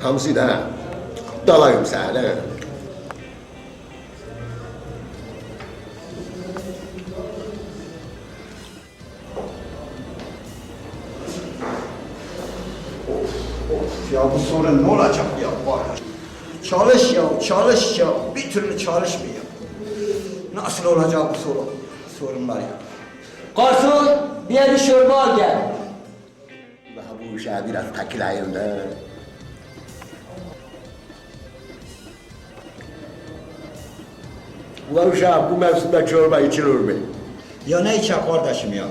Hamsi de ha. Dalayım sana. Ya bu sorun ne olacak ya var ya. Çalış ya, çalış ya. Bir türlü çalışmıyor. Nasıl olacak bu sorun? Sorunlar ya. Garson bir el çorba al gel. Daha bu işe biraz takılayım da. Ulan uşağım bu mevsimde çorba içilir mi? Ya ne içecek kardeşim ya?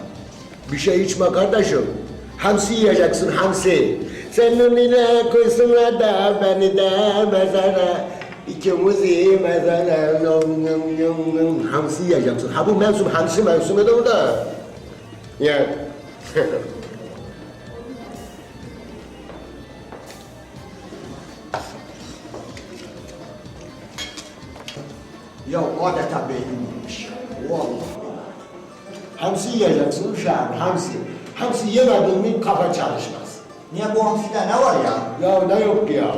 Bir şey içme kardeşim. Hamsi yiyeceksin hamsi. Seninle koysunlar da beni de mezara. İkimizi mezara. Nom nom nom nom. Hamsi yiyeceksin. Ha bu mevsim hamsi mevsimidir da. Ya. Ya adeta beynim ya. Vallahi. hamsi yiyeceksin uşağım hamsi. Hamsi yemedin mi kafa çalışmaz. Niye bu hamside ne var ya? Ya ne yok ya.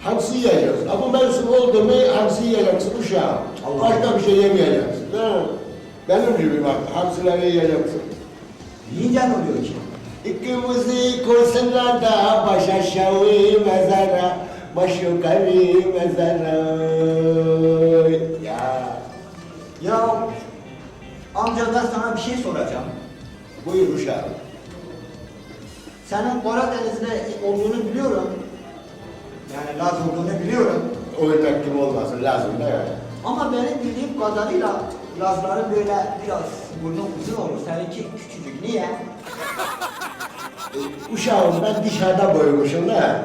Hamsi yiyeceksin. Bu mevsim oldu mu hamsi yiyeceksin uşağım. Allah. Başka bir şey yemeyeceksin. Ha. Benim gibi bak hamsileri yiyeceksin. Yiyince ne oluyor ki? İkimizi koysunlar da baş aşağı mezara, baş yukarı mezara. Amca ben sana bir şey soracağım. buyur uşağım. Senin Karadeniz'de olduğunu biliyorum. Yani Laz olduğunu biliyorum. Oynak gibi olmasın lazım mi? Ama benim bildiğim kadarıyla Lazların böyle biraz burnu uzun olur. Seninki küçücük. Niye? Uşağım ben dışarıda boyumuşum da.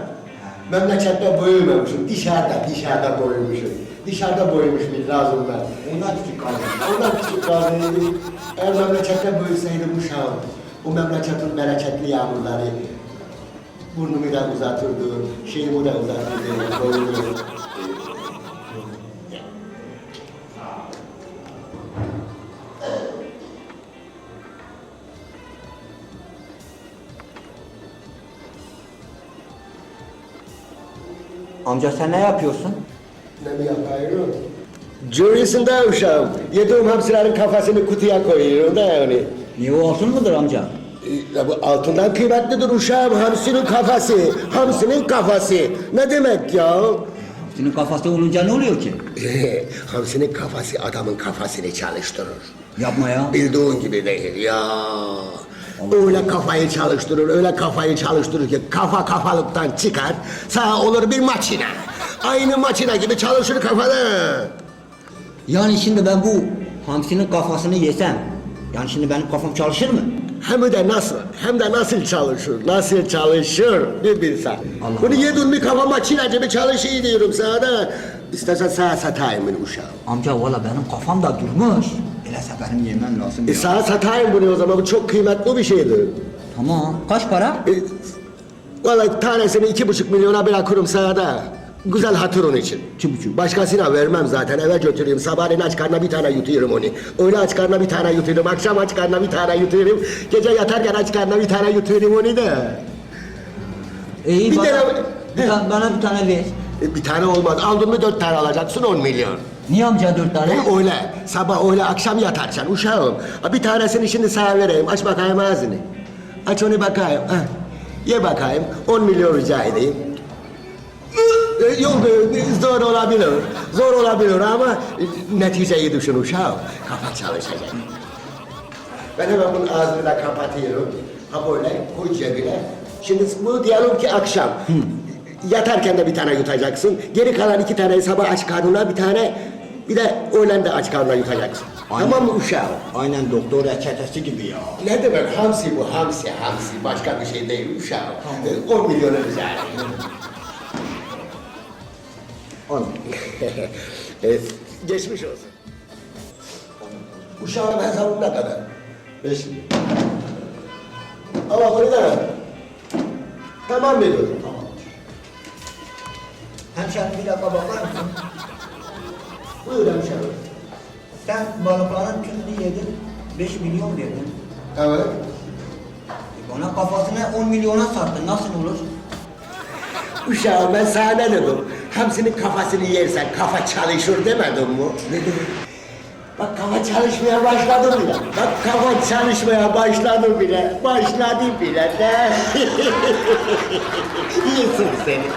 Memlekette boyumamışım. Dışarıda, dışarıda boyumuşum. Dışarıda bir lazım ben. Ondan küçük kaldı. Ondan küçük kaldıydım. Eğer memlekette büyüseydim uşağım, o memleketin bereketli yağmurları burnumu da uzatırdı, şeyimi de uzatırdı, boyumu. Amca sen ne yapıyorsun? Ne mi yapıyorum? Cürisinde uşağım. Yediğim hamsilerin kafasını kutuya koyuyorum da yani. Niye o altın mıdır amca? E, Ya bu altından kıymetlidir uşağım. Hamsinin kafası. Hamsinin kafası. Ne demek ya? Senin kafası olunca ne oluyor ki? Hamsinin kafası adamın kafasını çalıştırır. Yapma ya. Bildiğin gibi değil ya. Öyle kafayı çalıştırır, öyle kafayı çalıştırır ki kafa kafalıktan çıkar, sağ olur bir makine. Aynı makine gibi çalışır kafada. Yani şimdi ben bu hamsinin kafasını yesem, yani şimdi benim kafam çalışır mı? Hem de nasıl, hem de nasıl çalışır, nasıl çalışır bir bilsen. Allah Bunu yedin mi kafa makine gibi çalışıyor diyorum sana da. İstersen sana satayım bunu uşağım. Amca valla benim kafam da durmuş. Öyleyse benim yemem lazım E ya. sana satayım bunu o zaman, bu çok kıymetli bir şeydir. Tamam. Kaç para? E, Vallahi tanesini iki buçuk milyona bırakırım sana da. Güzel hatırın için. İki buçuk. Başkasına vermem zaten eve götüreyim. Sabahleyin aç karnına bir tane yutuyorum onu. Öğle aç karnına bir tane yutuyorum. Akşam aç karnına bir tane yutuyorum. Gece yatarken aç karnına bir tane yutuyorum onu da. İyi Bir bana, tane- bir ta- bana bir tane ver. E, bir tane olmaz. Aldın mı dört tane alacaksın on milyon. Niye amca dört tane? E, öyle. Sabah öyle akşam yatarsan uşağım. Ha, Bir tanesini şimdi sana vereyim. Aç bakayım ağzını. Aç onu bakayım. Ha. Ye bakayım. On milyon rica edeyim. E, Yok e, zor olabilir. Zor olabilir ama e, neticeyi düşün uşağım. Kafa çalışacak. Ben hemen bunun ağzını da kapatıyorum. Ha böyle koy cebine. Şimdi bunu diyelim ki akşam. Yatarken de bir tane yutacaksın. Geri kalan iki tane sabah aç karnına bir tane. Bir de öğlen de aç karnına yutacaksın. Aynen. Tamam mı uşağım? Aynen doktor reçetesi gibi ya. Ne demek hamsi bu hamsi hamsi başka bir şey değil uşağım. E, 10 milyona ederim. On. E, Geçmiş olsun. Uşağın hesabı ne kadar? Beş milyon. Ama bunu da Tamam veriyorum. Hemşerim bir dakika bakar mısın? Buyur hemşerim. Sen balıkların tümünü yedin, 5 milyon verdin. Evet. E Bana kafasına 10 milyona sattın, nasıl olur? Uşağım ben sana ne dedim? Hamsinin kafasını yersen kafa çalışır demedim mi? Ne dedim? Bak kafa çalışmaya başladı bile. Bak kafa çalışmaya başladı bile. Başladı bile de. İyisin senin.